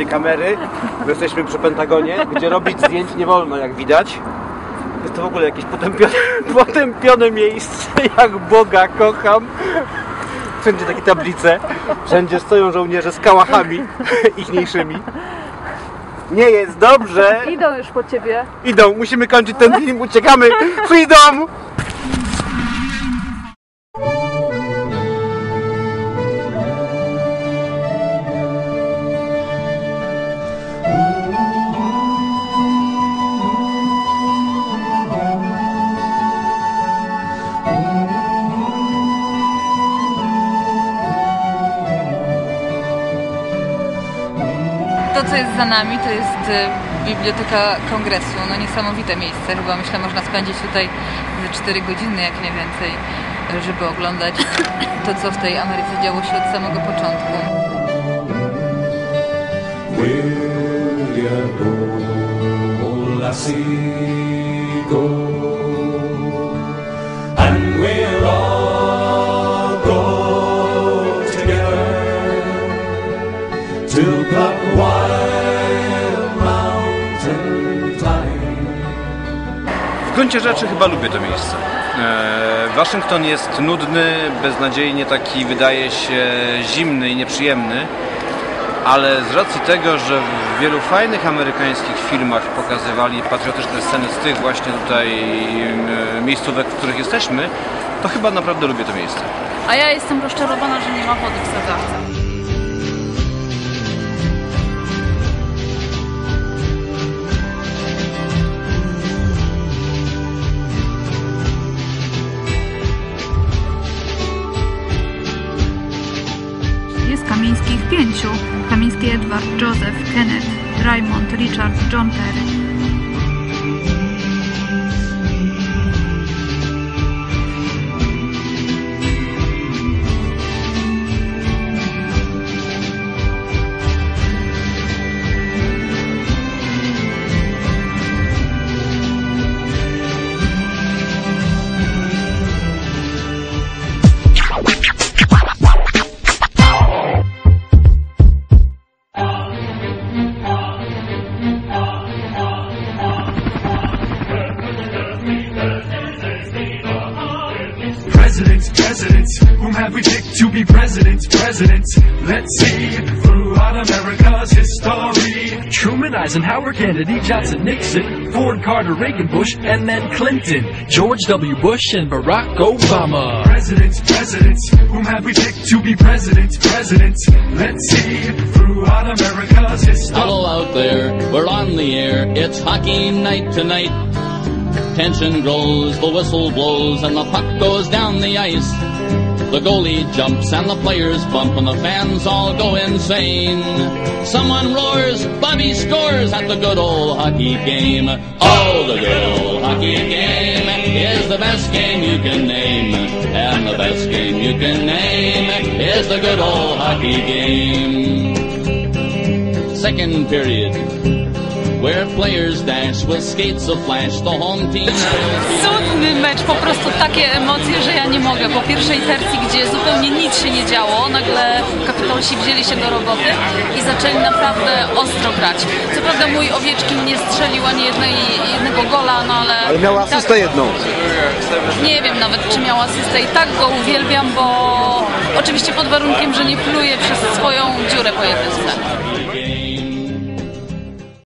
tej kamery, bo jesteśmy przy Pentagonie, gdzie robić zdjęć nie wolno, jak widać. Jest to w ogóle jakieś potępione, potępione miejsce, jak Boga kocham. Wszędzie takie tablice, wszędzie stoją żołnierze z kałachami ichniejszymi. Nie jest dobrze. Idą już po ciebie. Idą, musimy kończyć ten film, uciekamy. Freedom! To, co jest za nami, to jest e, Biblioteka Kongresu. No niesamowite miejsce. Chyba myślę, można spędzić tutaj ze 4 godziny, jak nie więcej, żeby oglądać to, co w tej Ameryce działo się od samego początku. William gruncie rzeczy chyba lubię to miejsce. E, Waszyngton jest nudny, beznadziejnie taki wydaje się zimny i nieprzyjemny, ale z racji tego, że w wielu fajnych amerykańskich filmach pokazywali patriotyczne sceny z tych właśnie tutaj e, miejscówek, w których jesteśmy, to chyba naprawdę lubię to miejsce. A ja jestem rozczarowana, że nie ma wody w sadzawce. Pięciu. Kamiński Edward, Joseph, Kenneth, Raymond, Richard, John Terry. Presidents, presidents, whom have we picked to be presidents, presidents? Let's see, throughout America's history. Truman, Eisenhower, Kennedy, Johnson, Nixon, Ford, Carter, Reagan, Bush, and then Clinton, George W. Bush, and Barack Obama. Presidents, presidents, whom have we picked to be presidents, presidents? Let's see, throughout America's history. Hello out there, we're on the air. It's hockey night tonight. Tension grows, the whistle blows, and the puck goes down the ice. The goalie jumps and the players bump and the fans all go insane. Someone roars, Bobby scores at the good old hockey game. Oh, the good old hockey game is the best game you can name. And the best game you can name is the good old hockey game. Second period, where players dash with skates of flash, the home team. Cudny mecz, po prostu takie emocje, że ja nie mogę. Po pierwszej tercji, gdzie zupełnie nic się nie działo, nagle kapitolsi wzięli się do roboty i zaczęli naprawdę ostro grać. Co prawda mój Owieczkin nie strzelił ani jednej, jednego gola, no ale... Ale miała asystę jedną. Nie wiem nawet, czy miał asystę i tak go uwielbiam, bo oczywiście pod warunkiem, że nie pluje przez